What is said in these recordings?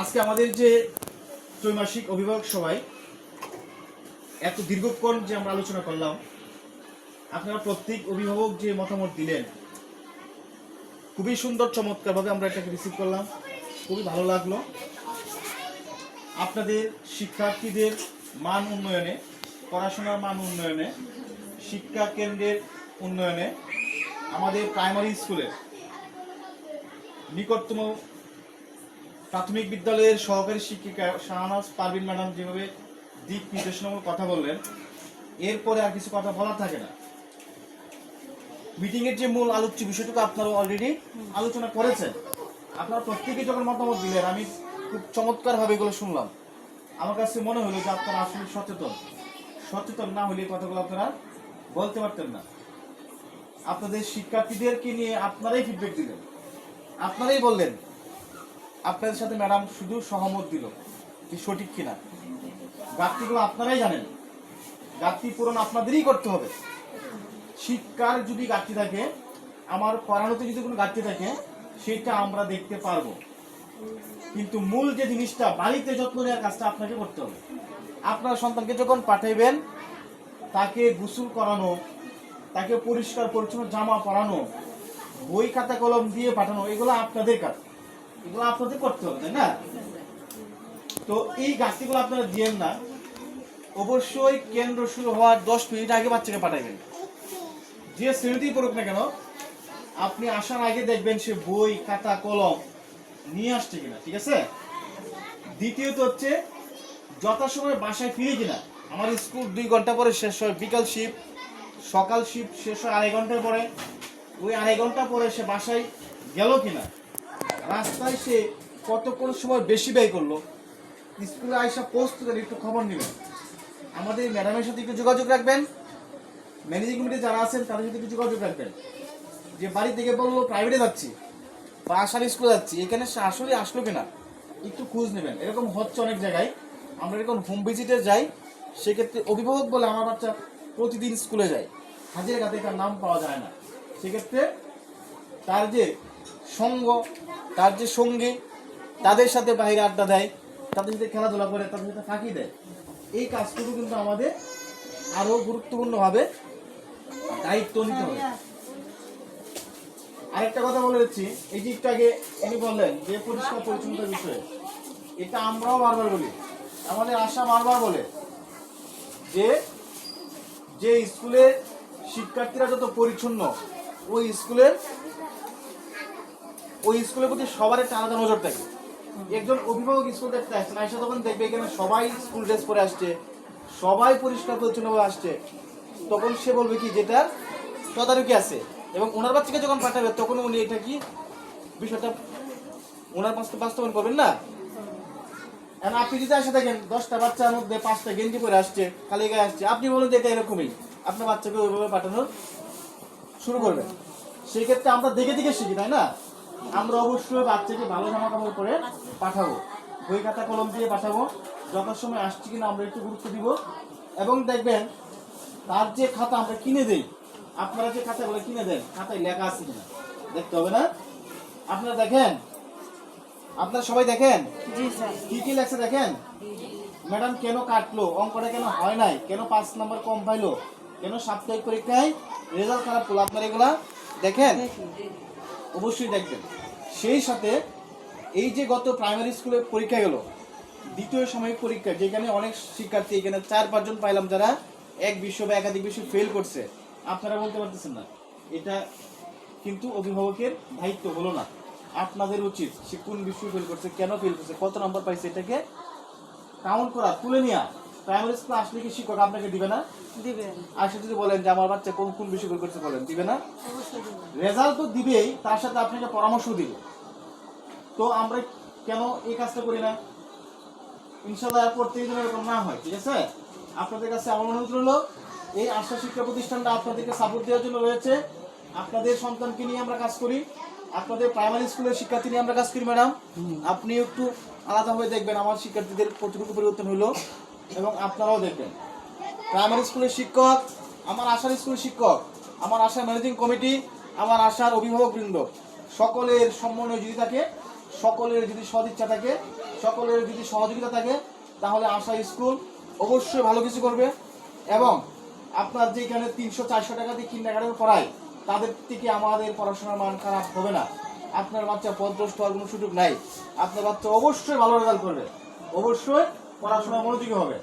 আজকে আমাদের যে ত্রৈমাসিক অভিভাবক সভায় এত দীর্ঘক্ষণ যে আমরা আলোচনা করলাম, আপনারা প্রত্যেক অভিভাবক যে মতামত দিলেন, খুবই সুন্দর চমৎকারভাবে আমরা এটাকে রিসিভ করলাম। খুবই ভালো লাগল। আপনাদের শিক্ষার্থীদের মান উন্নয়নে, পড়াশোনার মান উন্নয়নে, শিক্ষা কেন্দ্রের উন্নয়নে আমাদের প্রাইমারি স্কুলের নিকটতম প্রাথমিক বিদ্যালয়ের সহকারী শিক্ষিকা শাহনাজ পারভিন ম্যাডাম যেভাবে দিক নির্দেশনামূলক কথা বললেন, এরপরে আর কিছু কথা বলা থাকে না। মিটিংয়ের যে মূল আলোচ্য বিষয়টুকু আপনারা অলরেডি আলোচনা করেছেন। আপনারা প্রত্যেকে যখন মতামত দিলেন, আমি খুব চমৎকার ভাবে এগুলো শুনলাম। আমার কাছে মনে হলো যে আপনারা আসলে সচেতন। সচেতন না হলে কথাগুলো আপনারা বলতে পারতেন না। আপনাদের শিক্ষার্থীদেরকে নিয়ে আপনারাই ফিডব্যাক দিলেন। আপনারাই বললেন আপনাদের সাথে ম্যাডাম শুধু সহমত দিল যে সঠিক কিনা। ঘাটতিগুলো আপনারাই জানেন। ঘাটতি পূরণ আপনাদেরই করতে হবে। শিক্ষার যদি ঘাটতি থাকে, আমার পড়ানোতে যদি কোনো ঘাটতি থাকে, সেটা আমরা দেখতে পারব। কিন্তু মূল যে জিনিসটা বাড়িতে যত্ন নেওয়ার কাজটা আপনাকে করতে হবে। আপনার সন্তানকে যখন পাঠাইবেন, তাকে গোসল করানো, তাকে পরিষ্কার পরিচ্ছন্ন জামা পরানো, বই খাতা কলম দিয়ে পাঠানো, এগুলো আপনাদের কাজ। এগুলো আপনাদের করতে হবে, তাই না? তো এই গাছটিগুলো আপনারা দিয়েন না। অবশ্যই কেন্দ্র শুরু হওয়ার দশ মিনিট আগে বাচ্চাকে পাঠাবেন। যে শ্রেণীতেই পড়ুক না কেন, আপনি আসার আগে দেখবেন সে বই, খাতা, কলম নিয়ে আসছে কিনা, ঠিক আছে? দ্বিতীয়ত হচ্ছে, যথাসময়ে বাসায় ফিরে কিনা, আমার স্কুল দুই ঘণ্টা পরে শেষ হয়, বিকাল শিফট সকাল শিফট শেষ হয় আড়াই ঘণ্টার পরে। ওই আড়াই ঘণ্টা পরে সে বাসায় গেল কিনা রাস্তায় সে কতক্ষণ সময় বেশি ব্যয় করল? স্কুলে আইসা পোস্ট করে একটু খবর নেবেন। আমাদের ম্যাডামের সাথে একটু যোগাযোগ রাখবেন। ম্যানেজিং কমিটি যারা আছেন, তাদের সাথে একটু যোগাযোগ রাখবেন। যে বাড়ি থেকে বলল, প্রাইভেটে যাচ্ছি বা আসার স্কুলে যাচ্ছি, এখানে সে আসলে আসলো কিনা, একটু খোঁজ নেবেন। এরকম হচ্ছে অনেক জায়গায়। আমরা এরকম হোম ভিজিটে যাই, সেক্ষেত্রে অভিভাবক বলে আমার বাচ্চা প্রতিদিন স্কুলে যায়। হাজিরা কাতে তার নাম পাওয়া যায় না। সেক্ষেত্রে তার যে সঙ্গ, তার যে সঙ্গী, তাদের সাথে বাইরে আড্ডা দেয়, তাদের সাথে খেলাধুলা করে, তাদের সাথে ফাঁকি দেয়। এই কাজটুকু কিন্তু আমাদের আরও গুরুত্বপূর্ণভাবে দায়িত্ব নিতে হবে। আরেকটা কথা বলে দিচ্ছি, এই যে একটু আগে উনি বললেন যে পরিষ্কার পরিচ্ছন্নতার বিষয়ে, এটা আমরাও বারবার বলি, আমাদের আশা বারবার বলে যে যে স্কুলের শিক্ষার্থীরা যত পরিচ্ছন্ন, ওই স্কুলের ওই স্কুলের প্রতি সবার একটা আলাদা নজর থাকে। একজন অভিভাবক স্কুল দেখতে আসছেন আইসা তখন দেখবে এখানে সবাই স্কুল ড্রেস পরে আসছে, সবাই পরিষ্কার পরিচ্ছন্নভাবে আসছে। তখন সে বলবে কি, যেটা তদারকি আছে। এবং ওনার বাচ্চাকে যখন পাঠাবে, তখন উনি এটা কি, বিষয়টা ওনার বাস্তব বাস্তবায়ন করবেন না? এখন আপনি যদি আসে দেখেন, দশটা বাচ্চার মধ্যে পাঁচটা গেঞ্জি পরে আসছে খালি গায়ে আসছে, আপনি বলেন যে এটা এরকমই। আপনার বাচ্চাকে ওইভাবে পাঠানোর শুরু করবেন। সেই ক্ষেত্রে আমরা দেখে দেখে শিখি, তাই না? আমরা অবশ্যই বাচ্চাকে ভালো জামা কাপড় পরে পাঠাবো। বই খাতা কলম দিয়ে পাঠাবো। যথাসময় আসছে কিনা আমরা একটু গুরুত্ব দিব। এবং দেখবেন তার যে খাতা আমরা কিনে দেই আপনারা যে খাতাগুলো কিনে দেন খাতায় লেখা আছে কিনা দেখতে হবে না? আপনারা দেখেন? আপনারা সবাই দেখেন? কি কি লেখছে দেখেন? ম্যাডাম কেন কাটলো? অঙ্কটা কেন হয় নাই? কেন পাঁচ নম্বর কম পাইলো? কেন সাপ্তাহিক পরীক্ষায় রেজাল্ট খারাপ করল আপনারা এগুলা? দেখেন? অবশ্যই দেখবেন। সেই সাথে এই যে গত প্রাইমারি স্কুলে পরীক্ষা গেল দ্বিতীয় সাময়িক পরীক্ষা যেখানে অনেক শিক্ষার্থী এখানে চার পাঁচজন পাইলাম যারা এক বিশ্ব বা একাধিক বিশ্ব ফেল করছে। আপনারা বলতে পারতেছেন না। এটা কিন্তু অভিভাবকের দায়িত্ব হলো না। আপনাদের উচিত সে কোন বিশ্ব ফেল করছে কেন ফেল করছে কত নম্বর পাইছে এটাকে কাউন্ট করা তুলে নেওয়া প্রাইমারি স্কুলে আসলে কি শিক্ষক আপনাকে দিবে না? দিবে। আর যদি বলেন যে আমার বাচ্চা কোন কোন বিষয় ফেল করছে বলেন দিবে না? অবশ্যই রেজাল্ট তো দিবেই, তার সাথে আপনাকে পরামর্শ দিবে তো আমরা কেন এই কাজটা করি না? ইনশাল্লাহ এরপর থেকে যেন এরকম না হয়, ঠিক আছে? আপনাদের কাছে আমার অনুরোধ রইল, এই আশা শিক্ষা প্রতিষ্ঠানটা আপনাদেরকে সাপোর্ট দেওয়ার জন্য রয়েছে। আপনাদের সন্তানকে নিয়ে আমরা কাজ করি, আপনাদের প্রাইমারি স্কুলের শিক্ষার্থী নিয়ে আমরা কাজ করি, ম্যাডাম। আপনি একটু আলাদাভাবে দেখবেন, আমার শিক্ষার্থীদের কতটুকু পরিবর্তন হলো, এবং আপনারাও দেখবেন। প্রাইমারি স্কুলের শিক্ষক, আমার আশার স্কুলের শিক্ষক, আমার আশা ম্যানেজিং কমিটি আমার আশার অভিভাবক বৃন্দ, সকলের সমন্বয় যদি থাকে, সকলের যদি সদিচ্ছা থাকে, সকলের যদি সহযোগিতা থাকে, তাহলে আশা স্কুল অবশ্যই ভালো কিছু করবে এবং আপনার যেখানে তিনশো চারশো টাকা দিয়ে কিন্ডারগার্ডেন পড়ায় তাদের থেকে আমাদের পড়াশোনার মান খারাপ হবে না। আপনার বাচ্চা পদভ্রষ্ট হওয়ার কোনো সুযোগ নাই। আপনার বাচ্চা অবশ্যই ভালো রেজাল্ট করবে। অবশ্যই পড়াশোনায় মনোযোগী হবে।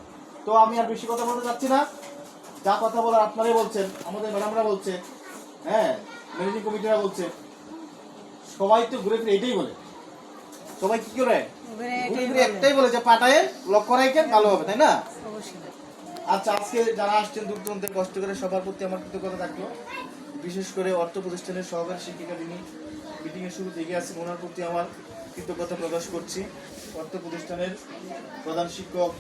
তো আমি আর বেশি কথা বলতে চাচ্ছি না। যা কথা বলার আপনারাই বলছেন, আমাদের ম্যাডামরা বলছে হ্যাঁ ম্যানেজিং কমিটিরা বলছে সবাই তো ঘুরে ফিরে এটাই বলে। সবাই কি করে? ঘুরে ঘুরে ফিরে একটাই বলে যে পাটায় লক্ষ্য রাখেন ভালো হবে তাই না? আচ্ছা আজকে যারা আসছেন দূরান্তে কষ্ট করে সবার প্রতি আমার কৃতজ্ঞতা থাকল। বিশেষ করে অর্থ প্রতিষ্ঠানের সহকারী শিক্ষিকা যিনি মিটিং এর শুরু থেকে আছেন ওনার প্রতি আমার কৃতজ্ঞতা প্রকাশ করছি। অর্থ প্রতিষ্ঠানের প্রধান শিক্ষক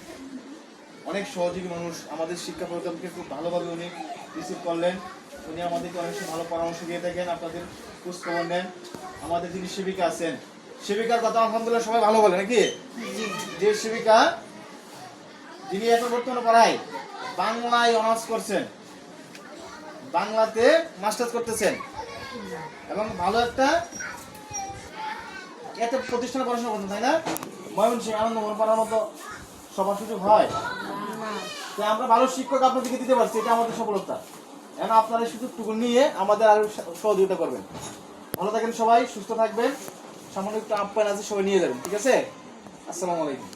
অনেক সহযোগী মানুষ আমাদের শিক্ষা প্রোগ্রামকে খুব ভালোভাবে উনি রিসিভ করলেন। উনি আমাদেরকে অনেক ভালো পরামর্শ দিয়ে থাকেন, আপনাদের খোঁজ খবর নেন। আমাদের যিনি সেবিকা আছেন, সেবিকার কথা আলহামদুলিল্লাহ সবাই ভালো বলে নাকি? যে সেবিকা, যিনি এখন বর্তমানে পড়ায়, বাংলায় অনার্স করছেন, বাংলাতে মাস্টার্স করতেছেন এবং ভালো একটা একটা প্রতিষ্ঠানে পড়াশোনা করছেন, তাই না? ময়মনসিংহ আনন্দ মনে পড়ার মতো সবার সুযোগ হয়। তো আমরা ভালো শিক্ষক আপনাদেরকে দিতে পারছি, এটা আমাদের সফলতা। এখন আপনারা শুধু সুযোগটুকু নিয়ে আমাদের আরও সহযোগিতা করবেন। ভালো থাকেন সবাই, সুস্থ থাকবেন। সামান্য একটু আপ্যায়ন আছে, সবাই নিয়ে যাবেন, ঠিক আছে? আসসালামু আলাইকুম।